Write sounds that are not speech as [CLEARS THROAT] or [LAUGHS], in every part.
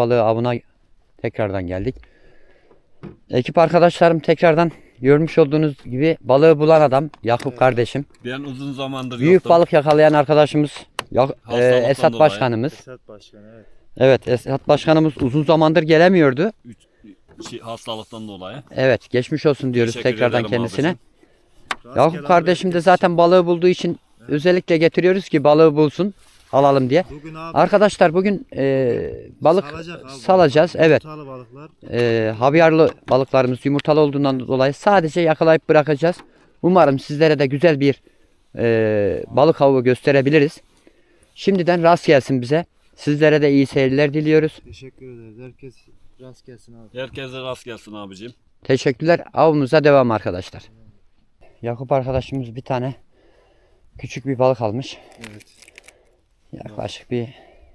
alabalığı avına tekrardan geldik. Ekip arkadaşlarım tekrardan görmüş olduğunuz gibi balığı bulan adam Yakup kardeşim. Ben uzun zamandır Büyük yoktum. balık yakalayan arkadaşımız Ya- e, Esat dolayı. Başkanımız. Esat Başkan evet. Evet Esat Başkanımız uzun zamandır gelemiyordu. Üç, şey, hastalıktan dolayı. Evet geçmiş olsun diyoruz Teşekkür tekrardan kendisine. Yakup kardeşim de zaten balığı bulduğu için özellikle getiriyoruz ki balığı bulsun alalım diye. Bugün abi Arkadaşlar bugün e, balık salacak abi. salacağız. Evet. Yumurtalı balıklar. e, havyarlı balıklarımız yumurtalı olduğundan dolayı sadece yakalayıp bırakacağız. Umarım sizlere de güzel bir e, balık avı gösterebiliriz. Şimdiden rast gelsin bize. Sizlere de iyi seyirler diliyoruz. Teşekkür ederiz. Herkes rast gelsin abi. Herkese rast gelsin abicim. Teşekkürler. Avımıza devam arkadaşlar. Yakup arkadaşımız bir tane küçük bir balık almış. Evet. Yaklaşık bir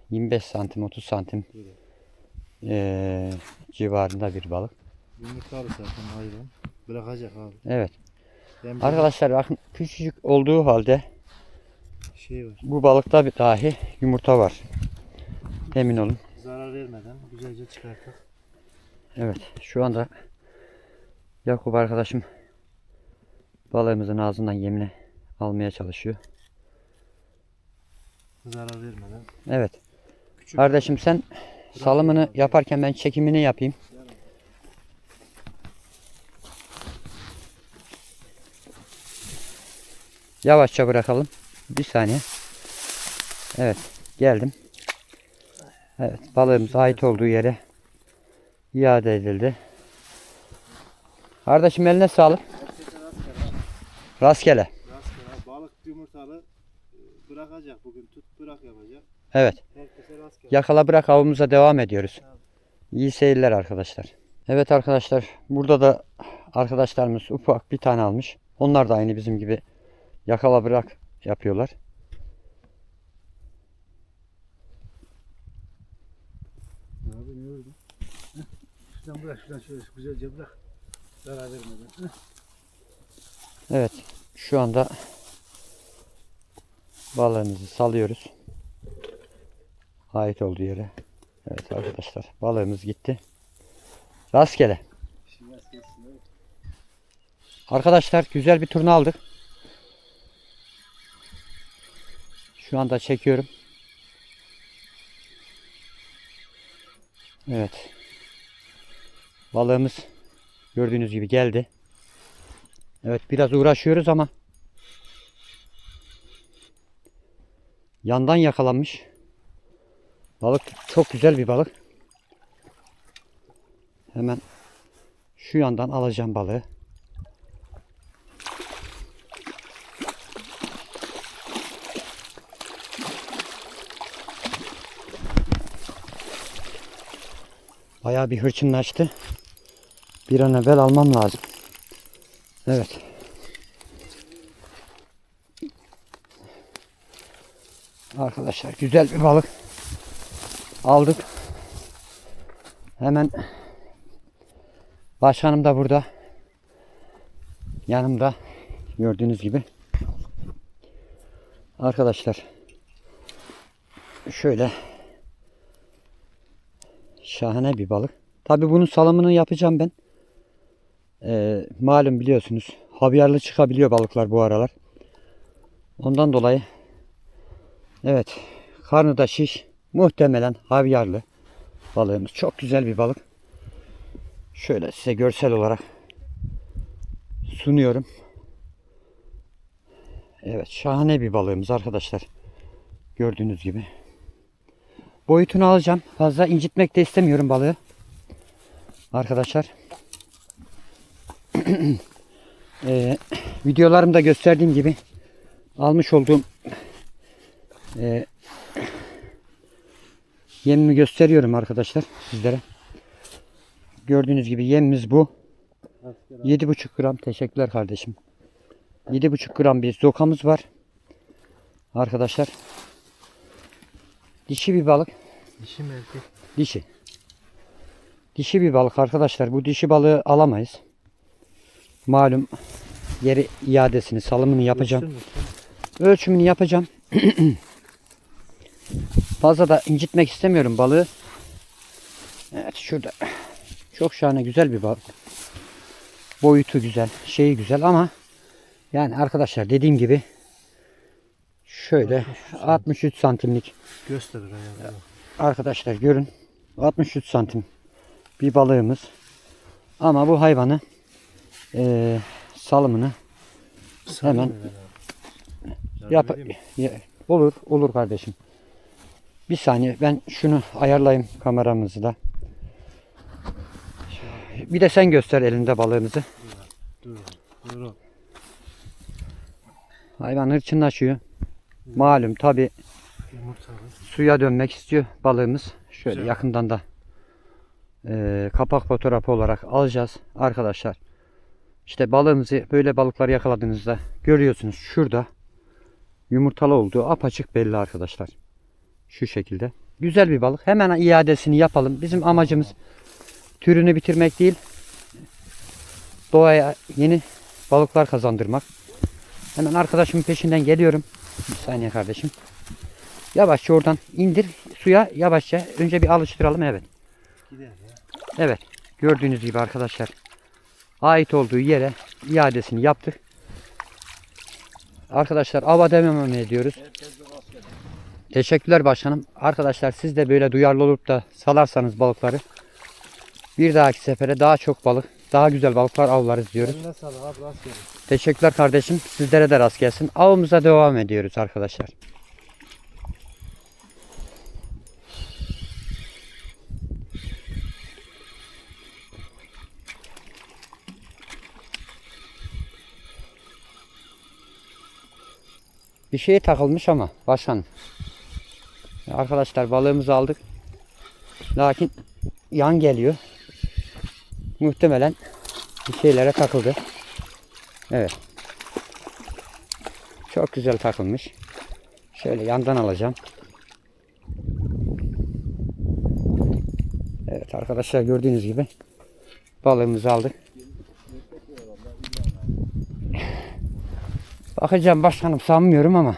25 santim 30 santim e, civarında bir balık. Yumurtalı zaten hayvan. Bırakacak abi. Evet. Ben Arkadaşlar bakın küçücük olduğu halde şey var. bu balıkta bir dahi yumurta var. Emin olun. Zarar vermeden güzelce çıkartıp Evet şu anda Yakup arkadaşım balığımızın ağzından yemini almaya çalışıyor. Zarar vermeden. Evet. Küçük Kardeşim sen salımını yaparken ben çekimini yapayım. Yavaşça bırakalım. Bir saniye. Evet. Geldim. Evet. Balığımız ait olduğu yere iade edildi. Kardeşim eline sağlık. Rastgele. Bırakacak bugün. Tut bırak yapacak. Evet. Herkese. Yakala bırak avımıza devam ediyoruz. İyi seyirler arkadaşlar. Evet arkadaşlar burada da arkadaşlarımız ufak bir tane almış. Onlar da aynı bizim gibi yakala bırak yapıyorlar. Abi ne oldu? Şuradan bırak şuradan şöyle güzelce bırak. Zarar vermeden. Evet şu anda balığımızı salıyoruz. Ait olduğu yere. Evet arkadaşlar balığımız gitti. Rastgele. Arkadaşlar güzel bir turna aldık. Şu anda çekiyorum. Evet. Balığımız gördüğünüz gibi geldi. Evet biraz uğraşıyoruz ama yandan yakalanmış. Balık çok güzel bir balık. Hemen şu yandan alacağım balığı. Bayağı bir hırçınlaştı. Bir an evvel almam lazım. Evet. Arkadaşlar güzel bir balık aldık. Hemen başkanım da burada. Yanımda gördüğünüz gibi. Arkadaşlar şöyle Şahane bir balık. Tabi bunun salımını yapacağım ben. Ee, malum biliyorsunuz havyarlı çıkabiliyor balıklar bu aralar. Ondan dolayı evet karnı da şiş muhtemelen havyarlı balığımız. Çok güzel bir balık. Şöyle size görsel olarak sunuyorum. Evet şahane bir balığımız arkadaşlar. Gördüğünüz gibi. Boyutunu alacağım. Fazla incitmek de istemiyorum balığı. Arkadaşlar. [CLEARS THROAT] Ee, videolarımda gösterdiğim gibi almış olduğum e, yemimi gösteriyorum arkadaşlar sizlere. Gördüğünüz gibi yemimiz bu. 7,5 gram teşekkürler kardeşim. 7,5 gram bir zokamız var. Arkadaşlar. Dişi bir balık. Dişi mi erkek? Dişi. Dişi bir balık arkadaşlar. Bu dişi balığı alamayız. Malum yeri iadesini, salımını yapacağım. Ölçümünü yapacağım. [CLEARS THROAT] Fazla da incitmek istemiyorum balığı. Evet şurada. Çok şahane güzel bir balık. Boyutu güzel, şeyi güzel ama yani arkadaşlar dediğim gibi şöyle 63 santimlik Gösterir ayağı. arkadaşlar görün 63 santim bir balığımız ama bu hayvanı eee, salımını hemen yap ya- olur olur kardeşim bir saniye ben şunu ayarlayayım kameramızı da bir de sen göster elinde balığımızı Dur. Dur. hayvan hırçınlaşıyor malum tabi suya dönmek istiyor balığımız. Şöyle Güzel. yakından da eee, kapak fotoğrafı olarak alacağız arkadaşlar. İşte balığımızı böyle balıklar yakaladığınızda görüyorsunuz şurada yumurtalı olduğu apaçık belli arkadaşlar. Şu şekilde. Güzel bir balık. Hemen iadesini yapalım. Bizim amacımız türünü bitirmek değil. Doğaya yeni balıklar kazandırmak. Hemen arkadaşımın peşinden geliyorum. Bir saniye kardeşim. Yavaşça oradan indir suya yavaşça. Önce bir alıştıralım evet. Evet. Gördüğünüz gibi arkadaşlar ait olduğu yere iadesini yaptık. Arkadaşlar ava demememi ediyoruz. Teşekkürler başkanım. Arkadaşlar siz de böyle duyarlı olup da salarsanız balıkları bir dahaki sefere daha çok balık, daha güzel balıklar avlarız diyoruz. Eline sağlık abi rast. Teşekkürler kardeşim. Sizlere de rast gelsin. Avımıza devam ediyoruz arkadaşlar. Bir şeye takılmış ama başkan. Arkadaşlar balığımızı aldık. Lakin yan geliyor. Muhtemelen bir şeylere takıldı. Evet. Çok güzel takılmış. Şöyle yandan alacağım. Evet arkadaşlar gördüğünüz gibi balığımızı aldık. Bakacağım başkanım sanmıyorum ama.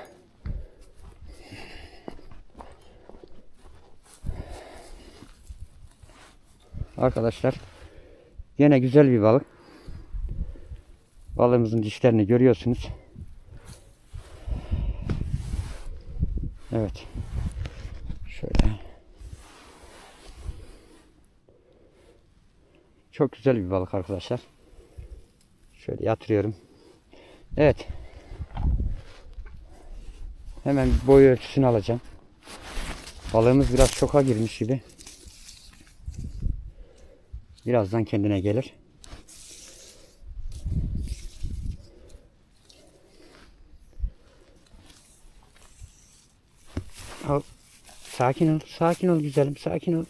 Arkadaşlar yine güzel bir balık. Balığımızın dişlerini görüyorsunuz. Evet. Şöyle. Çok güzel bir balık arkadaşlar. Şöyle yatırıyorum. Evet. Hemen boy ölçüsünü alacağım. Balığımız biraz şoka girmiş gibi. Birazdan kendine gelir. Al. Sakin ol, sakin ol güzelim, sakin ol.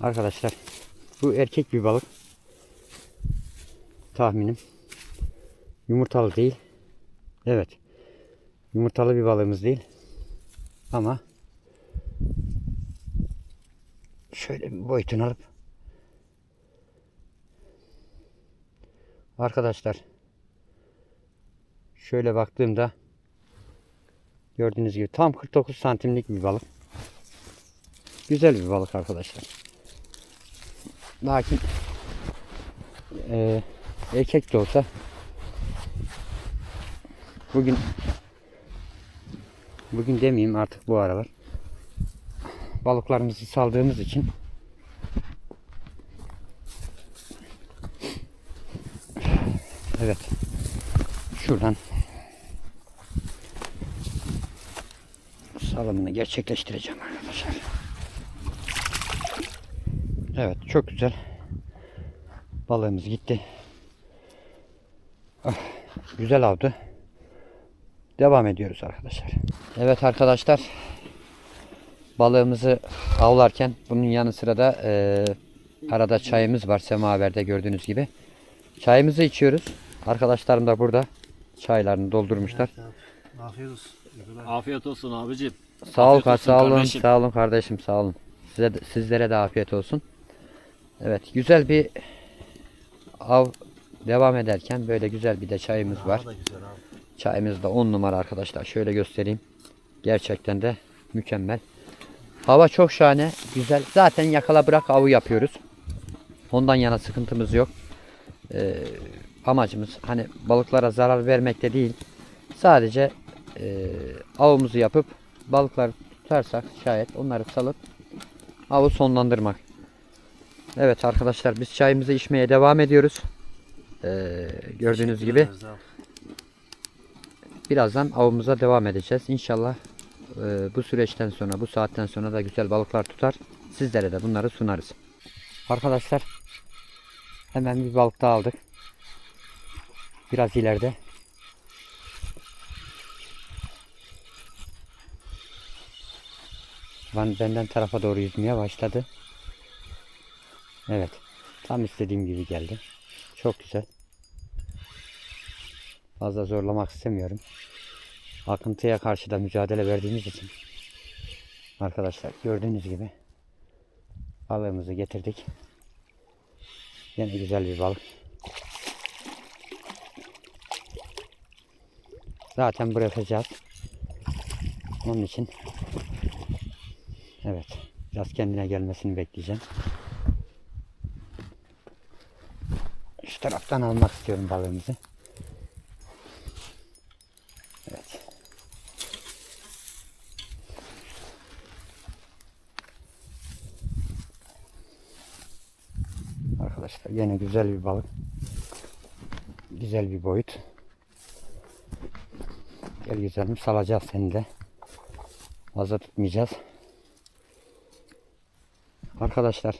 Arkadaşlar, bu erkek bir balık. Tahminim. Yumurtalı değil. Evet. Yumurtalı bir balığımız değil. Ama şöyle bir boyutunu alıp Arkadaşlar şöyle baktığımda Gördüğünüz gibi tam 49 santimlik bir balık. Güzel bir balık arkadaşlar. Lakin eee, erkek de olsa bugün bugün demeyeyim artık bu aralar balıklarımızı saldığımız için Evet. Şuradan salımını gerçekleştireceğim arkadaşlar. Evet çok güzel. Balığımız gitti. Ah, güzel avdı. Devam ediyoruz arkadaşlar. Evet arkadaşlar. Balığımızı avlarken bunun yanı sıra da eee, arada çayımız var semaverde gördüğünüz gibi. Çayımızı içiyoruz. Arkadaşlarım da burada çaylarını doldurmuşlar. Afiyet olsun. Yıkılar. Afiyet olsun abicim. Sağ ol, sağ olun, kardeşim. sağ olun kardeşim, sağ olun. Size de- sizlere de afiyet olsun. Evet, güzel bir av devam ederken böyle güzel bir de çayımız var. Da. Çayımız da 10 numara arkadaşlar. Şöyle göstereyim. Gerçekten de mükemmel. Hava çok şahane, güzel. Zaten yakala bırak avı yapıyoruz. Ondan yana sıkıntımız yok. Ee, amacımız hani balıklara zarar vermek de değil. Sadece e, avımızı yapıp balıkları tutarsak şayet onları salıp avı sonlandırmak. Evet arkadaşlar biz çayımızı içmeye devam ediyoruz. Ee, gördüğünüz gibi birazdan avımıza devam edeceğiz. İnşallah e, bu süreçten sonra bu saatten sonra da güzel balıklar tutar. Sizlere de bunları sunarız. Arkadaşlar hemen bir balık daha aldık. Biraz ileride. Ben benden tarafa doğru yüzmeye başladı. Evet. Tam istediğim gibi geldi. Çok güzel. Fazla zorlamak istemiyorum. Akıntıya karşı da mücadele verdiğimiz için. Arkadaşlar gördüğünüz gibi balığımızı getirdik. Yine güzel bir balık. Zaten bırakacağız. Onun için evet biraz kendine gelmesini bekleyeceğim. Şu taraftan almak istiyorum balığımızı. Evet. Arkadaşlar yine güzel bir balık. Güzel bir boyut. Gel güzelim salacağız seni de. Fazla tutmayacağız. Arkadaşlar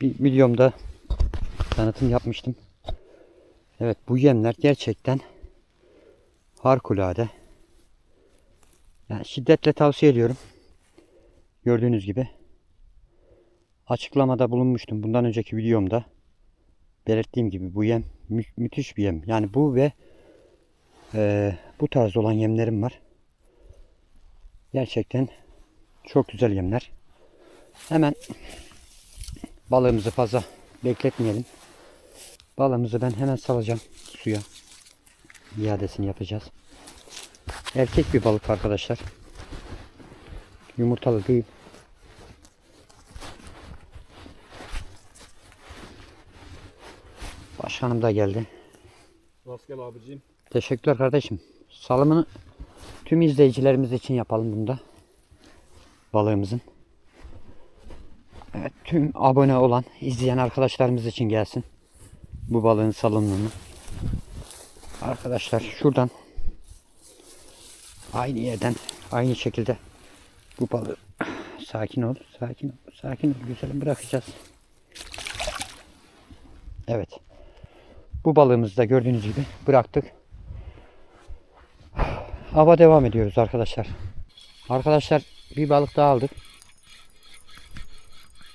bir videomda tanıtım yapmıştım. Evet bu yemler gerçekten harikulade. Yani şiddetle tavsiye ediyorum. Gördüğünüz gibi açıklamada bulunmuştum bundan önceki videomda. Belirttiğim gibi bu yem mü- müthiş bir yem. Yani bu ve eee, bu tarz olan yemlerim var. Gerçekten çok güzel yemler. Hemen balığımızı fazla bekletmeyelim. Balığımızı ben hemen salacağım suya. İadesini yapacağız. Erkek bir balık arkadaşlar. Yumurtalı değil. Başkanım da geldi. Rastgele abicim. Teşekkürler kardeşim. Salımını tüm izleyicilerimiz için yapalım bunda. Balığımızın. Evet tüm abone olan, izleyen arkadaşlarımız için gelsin. Bu balığın salınımı. Arkadaşlar şuradan aynı yerden aynı şekilde bu balığı [CLEARS THROAT] sakin ol, sakin ol, sakin ol. Güzelim bırakacağız. Evet. Bu balığımızı da gördüğünüz gibi bıraktık. Hava devam ediyoruz arkadaşlar. Arkadaşlar bir balık daha aldık.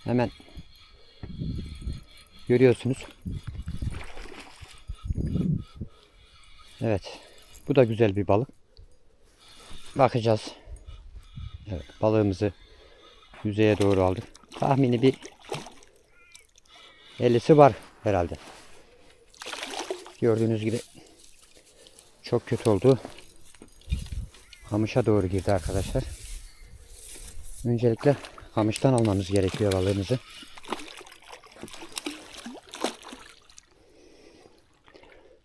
Hemen görüyorsunuz. Evet. Bu da güzel bir balık. Bakacağız. Evet, balığımızı yüzeye doğru aldık. Tahmini bir 50'si var herhalde. Gördüğünüz gibi çok kötü oldu. Kamışa doğru girdi arkadaşlar. Öncelikle kamıştan almamız gerekiyor balığımızı.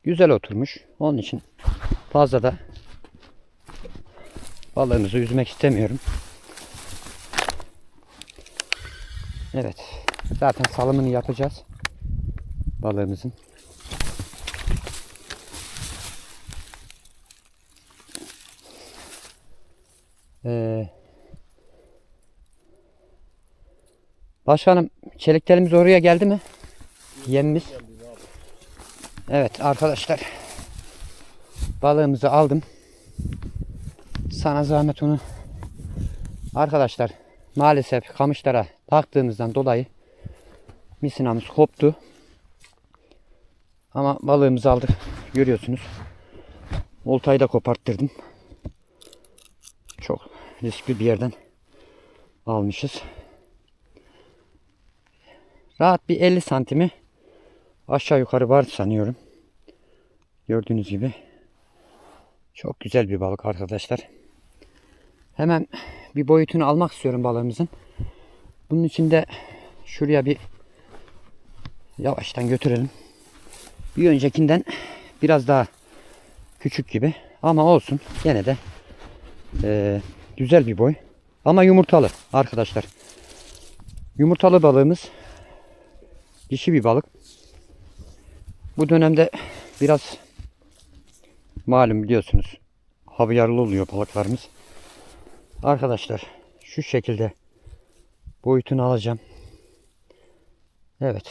Güzel oturmuş. Onun için fazla da balığımızı üzmek istemiyorum. Evet. Zaten salımını yapacağız. Balığımızın. Ee, başkanım çeliklerimiz oraya geldi mi? Yemimiz. Evet arkadaşlar. Balığımızı aldım. Sana zahmet onu. Arkadaşlar maalesef kamışlara taktığımızdan dolayı misinamız koptu. Ama balığımızı aldık. Görüyorsunuz. Oltayı da koparttırdım. Riskli bir yerden almışız. Rahat bir 50 santimi aşağı yukarı var sanıyorum. Gördüğünüz gibi çok güzel bir balık arkadaşlar. Hemen bir boyutunu almak istiyorum balığımızın. Bunun için de şuraya bir yavaştan götürelim. Bir öncekinden biraz daha küçük gibi ama olsun gene de eee, güzel bir boy. Ama yumurtalı arkadaşlar. Yumurtalı balığımız dişi bir balık. Bu dönemde biraz malum biliyorsunuz havyarlı oluyor balıklarımız. Arkadaşlar şu şekilde boyutunu alacağım. Evet.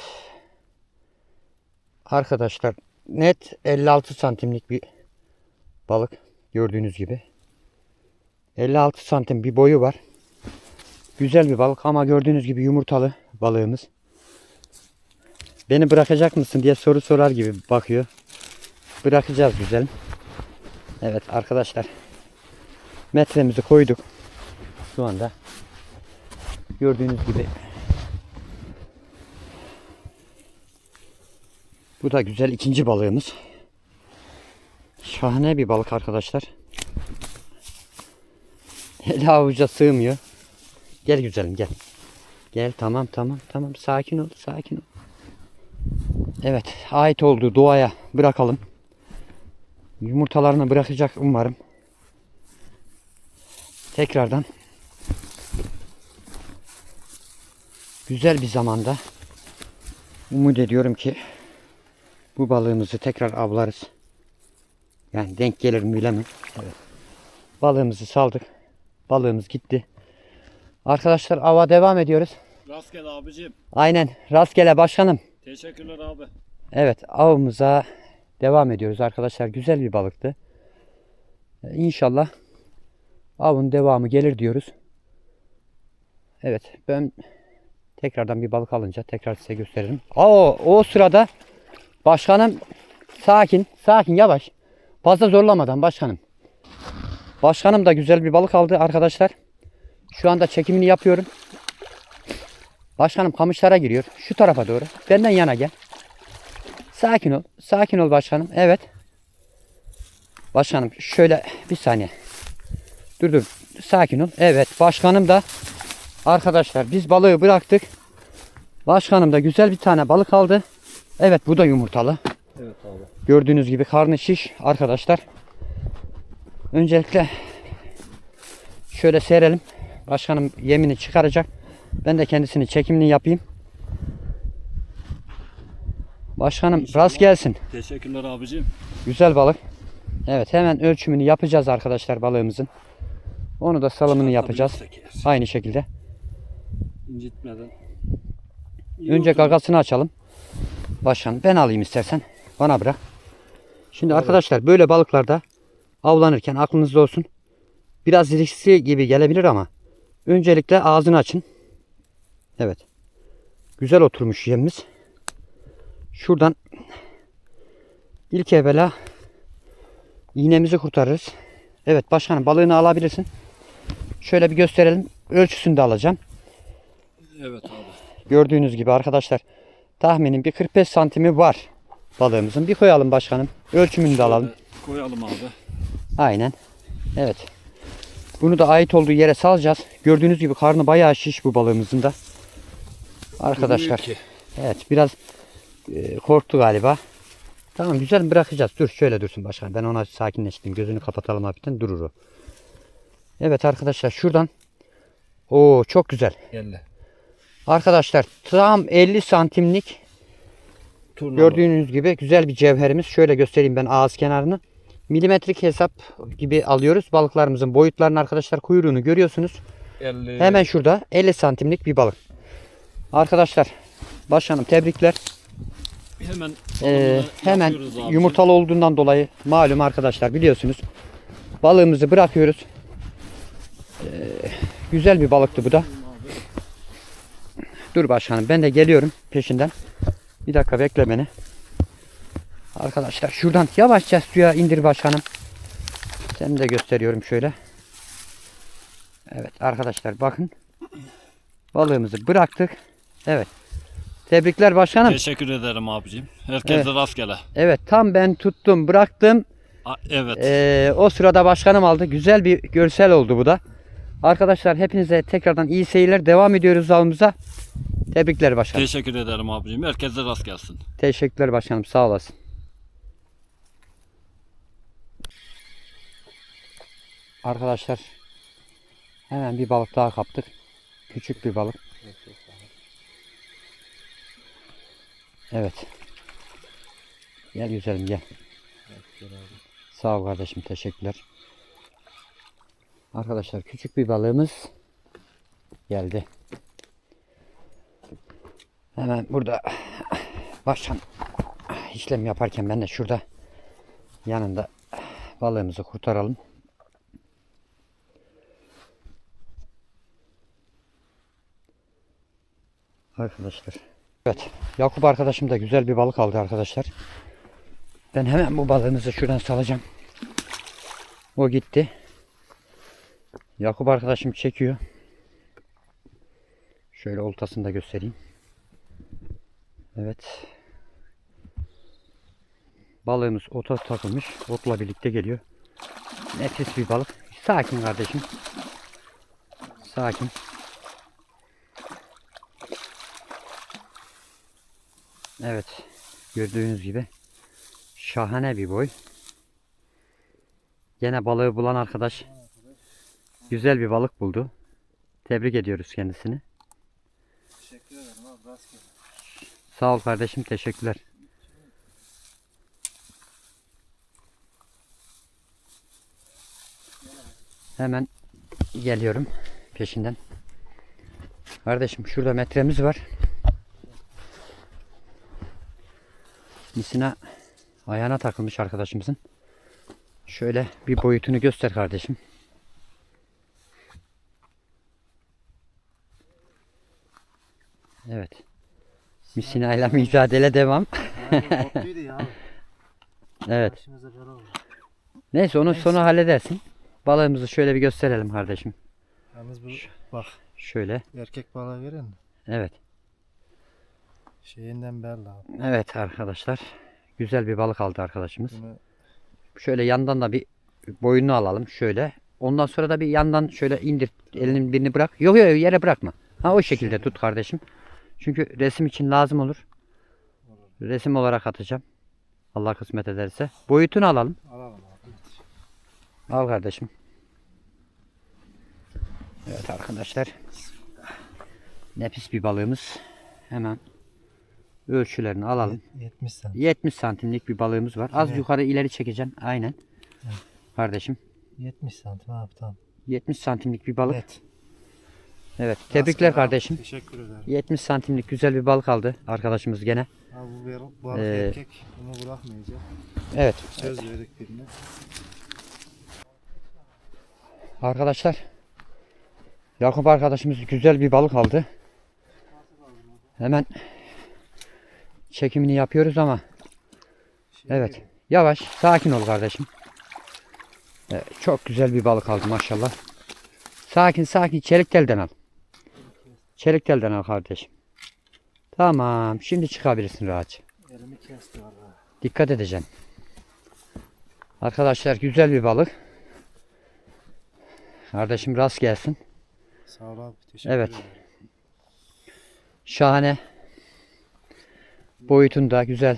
Arkadaşlar net 56 santimlik bir balık gördüğünüz gibi. 56 santim bir boyu var. Güzel bir balık ama gördüğünüz gibi yumurtalı balığımız. Beni bırakacak mısın diye soru sorar gibi bakıyor. Bırakacağız güzelim. Evet arkadaşlar. Metremizi koyduk. Şu anda. Gördüğünüz gibi. Bu da güzel ikinci balığımız. Şahane bir balık arkadaşlar. [LAUGHS] Ele avuca sığmıyor. Gel güzelim gel. Gel tamam tamam tamam sakin ol sakin ol. Evet ait olduğu doğaya bırakalım. Yumurtalarını bırakacak umarım. Tekrardan güzel bir zamanda umut ediyorum ki bu balığımızı tekrar avlarız. Yani denk gelir mi bilemem. Evet. Balığımızı saldık. Balığımız gitti. Arkadaşlar ava devam ediyoruz. Rastgele abicim. Aynen rastgele başkanım. Teşekkürler abi. Evet avımıza devam ediyoruz arkadaşlar. Güzel bir balıktı. İnşallah avın devamı gelir diyoruz. Evet ben tekrardan bir balık alınca tekrar size gösteririm. O o sırada başkanım sakin sakin yavaş. Fazla zorlamadan başkanım. Başkanım da güzel bir balık aldı arkadaşlar. Şu anda çekimini yapıyorum. Başkanım kamışlara giriyor. Şu tarafa doğru. Benden yana gel. Sakin ol. Sakin ol başkanım. Evet. Başkanım şöyle bir saniye. Dur dur. Sakin ol. Evet. Başkanım da arkadaşlar biz balığı bıraktık. Başkanım da güzel bir tane balık aldı. Evet bu da yumurtalı. Evet abi. Gördüğünüz gibi karnı şiş arkadaşlar. Öncelikle şöyle serelim. Başkanım yemini çıkaracak. Ben de kendisini çekimini yapayım. Başkanım İnşallah. rast gelsin. Teşekkürler abicim. Güzel balık. Evet hemen ölçümünü yapacağız arkadaşlar balığımızın. Onu da salımını yapacağız. Aynı şekilde. İncitmeden. İyi Önce oldu. gagasını açalım. Başkan ben alayım istersen. Bana bırak. Şimdi Evet. arkadaşlar böyle balıklarda avlanırken aklınızda olsun. Biraz riskli gibi gelebilir ama öncelikle ağzını açın. Evet. Güzel oturmuş yemimiz. Şuradan ilk evvela iğnemizi kurtarırız. Evet başkanım balığını alabilirsin. Şöyle bir gösterelim. Ölçüsünü de alacağım. Evet abi. Gördüğünüz gibi arkadaşlar tahminim bir 45 santimi var balığımızın. Bir koyalım başkanım. Ölçümünü de alalım. Koyalım abi. Aynen. Evet. Bunu da ait olduğu yere salacağız. Gördüğünüz gibi karnı bayağı şiş bu balığımızın da. Arkadaşlar. Evet biraz e, korktu galiba. Tamam güzel bırakacağız. Dur şöyle dursun başkan. Ben ona sakinleştim. Gözünü kapatalım hafiften durur o. Evet arkadaşlar şuradan. Oo çok güzel. Gelle. Arkadaşlar tam 50 santimlik Turna gördüğünüz gibi güzel bir cevherimiz. Şöyle göstereyim ben ağız kenarını. Milimetrik hesap gibi alıyoruz. Balıklarımızın boyutlarını arkadaşlar kuyruğunu görüyorsunuz. 50. Hemen şurada 50 santimlik bir balık. Arkadaşlar başkanım tebrikler. Hemen Ee, hemen yumurtalı olduğundan dolayı malum arkadaşlar biliyorsunuz. Balığımızı bırakıyoruz. Ee, güzel bir balıktı bu da. Dur başkanım ben de geliyorum peşinden. Bir dakika bekle beni. Arkadaşlar şuradan yavaşça suya indir başkanım. Seni de gösteriyorum şöyle. Evet arkadaşlar bakın. Balığımızı bıraktık. Evet. Tebrikler başkanım. Teşekkür ederim abicim. Herkese Evet. rastgele. Evet tam ben tuttum bıraktım. A- evet. Ee, o sırada başkanım aldı. Güzel bir görsel oldu bu da. Arkadaşlar hepinize tekrardan iyi seyirler. Devam ediyoruz avımıza. Tebrikler başkanım. Teşekkür ederim abicim. Herkese rast gelsin. Teşekkürler başkanım. Sağ olasın. Arkadaşlar hemen bir balık daha kaptık. Küçük bir balık. Evet. Gel güzelim gel. Sağ ol kardeşim teşekkürler. Arkadaşlar küçük bir balığımız geldi. Hemen burada başkan işlem yaparken ben de şurada yanında balığımızı kurtaralım. Arkadaşlar. Evet. Yakup arkadaşım da güzel bir balık aldı arkadaşlar. Ben hemen bu balığımızı şuradan salacağım. O gitti. Yakup arkadaşım çekiyor. Şöyle oltasını da göstereyim. Evet. Balığımız ota takılmış. Otla birlikte geliyor. Nefis bir balık. Sakin kardeşim. Sakin. Evet. Gördüğünüz gibi şahane bir boy. Gene balığı bulan arkadaş güzel bir balık buldu. Tebrik ediyoruz kendisini. Teşekkür ederim abi. Rastgele. Sağ ol kardeşim. Teşekkürler. Hemen geliyorum peşinden. Kardeşim şurada metremiz var. Misina ayağına takılmış arkadaşımızın. Şöyle bir boyutunu göster kardeşim. Evet. Misina ile mücadele devam. [LAUGHS] Evet. Neyse onu sonra halledersin. Balığımızı şöyle bir gösterelim kardeşim. Yalnız bu bak Şöyle. erkek balığı verin mi? Evet. Şeyinden belli abi. Evet arkadaşlar. Güzel bir balık aldı arkadaşımız. Bunu Şöyle yandan da bir boyunu alalım. Şöyle. Ondan sonra da bir yandan şöyle indir. Elinin birini bırak. Yok yok yere bırakma. Ha o şekilde tut kardeşim. Çünkü resim için lazım olur. Resim olarak atacağım. Allah kısmet ederse. Boyutunu alalım. alalım abi. Al kardeşim. Evet arkadaşlar. Nefis bir balığımız. Hemen ölçülerini alalım. 70 santim. 70 santimlik bir balığımız var. Az Evet. yukarı ileri çekeceğim. Aynen. Kardeşim. 70 santim abi tamam. 70 santimlik bir balık. Evet. Evet. Tebrikler abi. kardeşim. Teşekkür ederim. 70 santimlik güzel bir balık aldı arkadaşımız gene. Abi bu, ver, bu balık Ee, erkek. Bunu bırakmayacak. Evet. Söz verdik birine. Arkadaşlar. Yakup arkadaşımız güzel bir balık aldı. Hemen çekimini yapıyoruz ama Şey Evet. Yavaş, sakin ol kardeşim. Evet, çok güzel bir balık aldı maşallah. Sakin sakin çelik telden al. Çelik telden al kardeşim. Tamam, şimdi çıkabilirsin rahatça. Elimi kesti valla. Dikkat edeceksin. Arkadaşlar güzel bir balık. Kardeşim rast gelsin. Sağ ol abi. Teşekkür Evet. ederim. Şahane. Boyutunda güzel.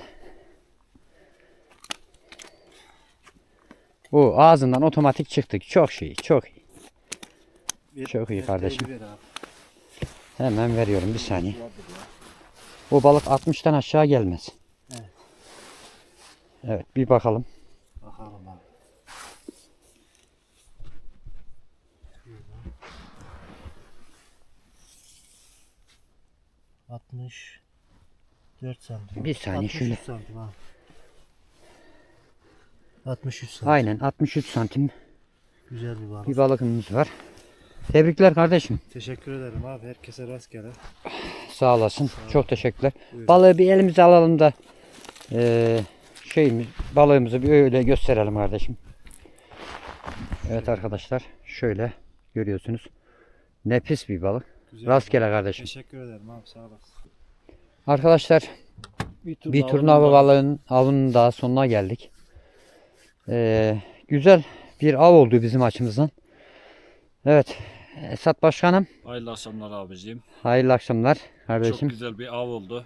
Bu ağzından otomatik çıktık. Çok şey, çok iyi. Bir- Çok iyi kardeşim. ver. Hemen veriyorum bir saniye. Bu balık 60'tan aşağı gelmez. Evet. Evet bir bakalım. Bakalım abi. 60 4 santim. Bir saniye 63 şöyle. santim abi. 63 santim. Aynen 63 santim Güzel bir balık. bir balığımız var. Tebrikler kardeşim. Teşekkür ederim abi. Herkese rastgele. Sağ olasın. Çok teşekkürler. Buyurun. Balığı bir elimize alalım da eee şeyimiz balığımızı bir öyle gösterelim kardeşim. Evet arkadaşlar şöyle görüyorsunuz. Nefis bir balık. Güzel Rastgele balık. kardeşim. Teşekkür ederim abi. Sağ olasın. Arkadaşlar bir turnuva balığın avının daha sonuna geldik. Ee, güzel bir av oldu bizim açımızdan. Evet Esat Başkanım Hayırlı akşamlar abicim. hayırlı akşamlar Çok kardeşim. güzel bir av oldu.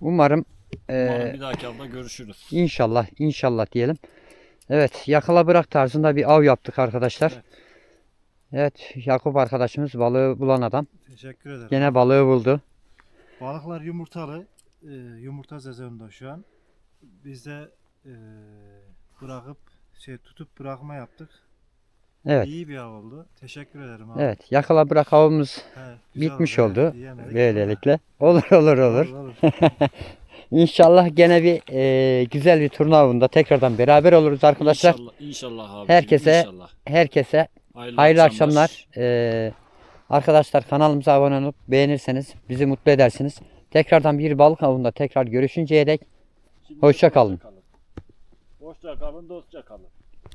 Umarım Umarım e, bir dahaki avda görüşürüz. inşallah inşallah diyelim. Evet yakala bırak tarzında bir av yaptık arkadaşlar. Evet. Evet Yakup arkadaşımız balığı bulan adam. Teşekkür ederim. Gene balığı buldu. Balıklar yumurtalı. Ee, yumurta sezonunda şu an. Biz de ee, bırakıp şey tutup bırakma yaptık. Evet. İyi bir av oldu. Teşekkür ederim abi. Evet yakala bırak avımız güzel bitmiş oldu. oldu. Evet, yiyemedik. böylelikle. Olur olur olur. Olur, olur. [LAUGHS] İnşallah gene bir e, güzel bir turnuva avında tekrardan beraber oluruz arkadaşlar. İnşallah, inşallah abicim. Herkese- inşallah. Herkese Hayırlı, hayırlı akşamlar. Ee, arkadaşlar kanalımıza abone olup beğenirseniz bizi mutlu edersiniz. Tekrardan bir balık avında tekrar görüşünceye dek Hoşça kalın. Hoşça kalın, dostça kalın.